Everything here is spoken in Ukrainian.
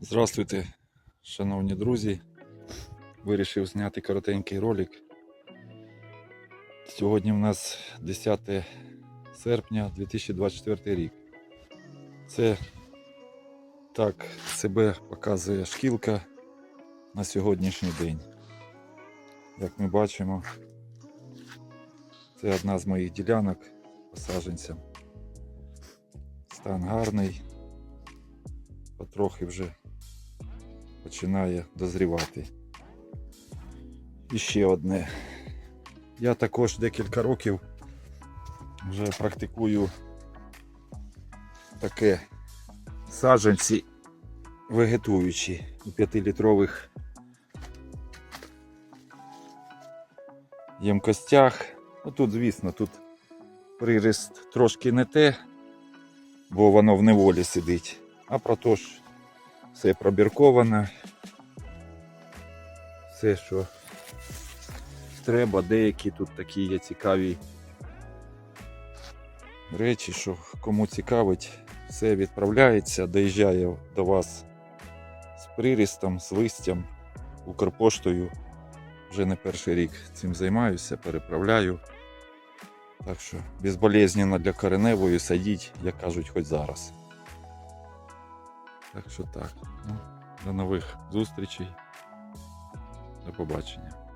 Здравствуйте, шановні друзі. Вирішив зняти коротенький ролик. Сьогодні у нас 10 серпня 2024 рік. Це так себе показує шкілка на сьогоднішній день. Як ми бачимо, це одна з моїх ділянок посадженця. Стан гарний, потрохи вже починає дозрівати. І ще одне. Я також декілька років вже практикую таке саджанці вегетуючі у 5-літрових ємкостях. Ну тут, звісно, тут приріст трошки не те, бо воно в неволі сидить. А про то ж все пробірковане. Все, що треба, деякі тут такі є цікаві речі, що кому цікавить, все відправляється, доїжджає до вас з прирістом, з листям, Укрпоштою. Вже не перший рік цим займаюся, переправляю. Так що безболезненно для кореневої садіть, як кажуть, хоч зараз. Так що так. Ну, до нових зустрічей. До побачення.